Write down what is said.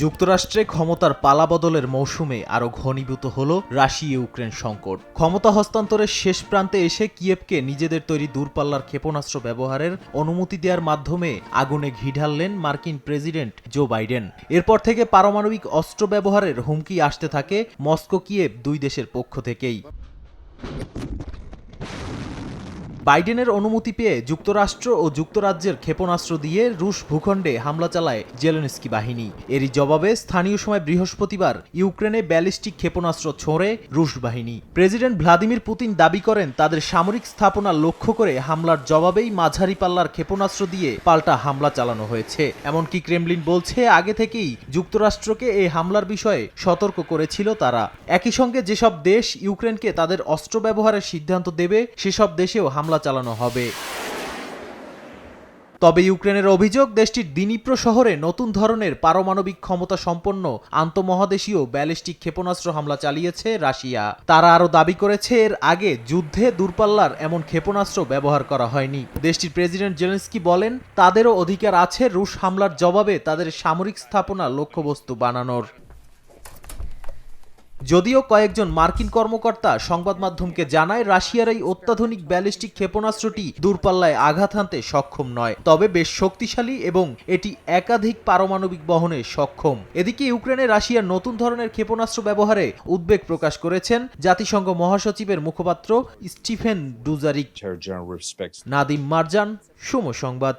যুক্তরাষ্ট্রে ক্ষমতার পালাবদলের মৌসুমে আরও ঘনীভূত হল রাশিয়া ইউক্রেন সংকট। ক্ষমতা হস্তান্তরের শেষ প্রান্তে এসে কিয়েভকে নিজেদের তৈরি দূরপাল্লার ক্ষেপণাস্ত্র ব্যবহারের অনুমতি দেওয়ার মাধ্যমে আগুনে ঘি ঢাললেন মার্কিন প্রেসিডেন্ট জো বাইডেন। এরপর থেকে পারমাণবিক অস্ত্র ব্যবহারের হুমকি আসতে থাকে মস্কো কিয়েভ দুই দেশের পক্ষ থেকেই। বাইডেনের অনুমতি পেয়ে যুক্তরাষ্ট্র ও যুক্তরাজ্যের ক্ষেপণাস্ত্র দিয়ে রুশ ভূখণ্ডে হামলা চালায় জেলেনস্কি বাহিনী। এরই জবাবে স্থানীয় সময় বৃহস্পতিবার ইউক্রেনে ব্যালিস্টিক ক্ষেপণাস্ত্র ছোঁড়ে রুশ বাহিনী। প্রেসিডেন্ট ভ্লাদিমির পুতিন দাবি করেন, তাদের সামরিক স্থাপনা লক্ষ্য করে হামলার জবাবেই মাঝারি পাল্লার ক্ষেপণাস্ত্র দিয়ে পাল্টা হামলা চালানো হয়েছে। এমনকি ক্রেমলিন বলছে, আগে থেকেই যুক্তরাষ্ট্রকে এই হামলার বিষয়ে সতর্ক করেছিল তারা। একই সঙ্গে যেসব দেশ ইউক্রেনকে তাদের অস্ত্র ব্যবহারের সিদ্ধান্ত দেবে, সেসব দেশেও হামলা চালানো হবে। তবে ইউক্রেনের অভিযোগ, দেশটির দিনিপ্র শহরে নতুন ধরনের পারমাণবিক ক্ষমতা সম্পন্ন আন্তঃমহাদেশীয় ব্যালিস্টিক ক্ষেপণাস্ত্র হামলা চালিয়েছে রাশিয়া। তারা আরও দাবি করেছে, এর আগে যুদ্ধে দূরপাল্লার এমন ক্ষেপণাস্ত্র ব্যবহার করা হয়নি। দেশটির প্রেসিডেন্ট জেলেন্সকি বলেন, তাদেরও অধিকার আছে রুশ হামলার জবাবে তাদের সামরিক স্থাপনা লক্ষ্যবস্তু বানানোর। যদিও কয়েকজন মার্কিন কর্মকর্তা সংবাদ মাধ্যমকে জানায় রাশিয়ার এই অত্যাধুনিক ব্যালিস্টিক ক্ষেপণাস্ত্রটি দূরপাল্লায় আঘাত হানতে সক্ষম নয়। তবে বেশ শক্তিশালী এবং এটি একাধিক পারমাণবিক বহনে সক্ষম। এদিকে ইউক্রেনে রাশিয়ার নতুন ধরনের ক্ষেপণাস্ত্র ব্যবহারে উদ্বেগ প্রকাশ করেছেন জাতিসংঘ মহাসচিবের মুখপাত্র স্টিফেন ডুজারিক। নাদিম মারজান সুম সংবাদ।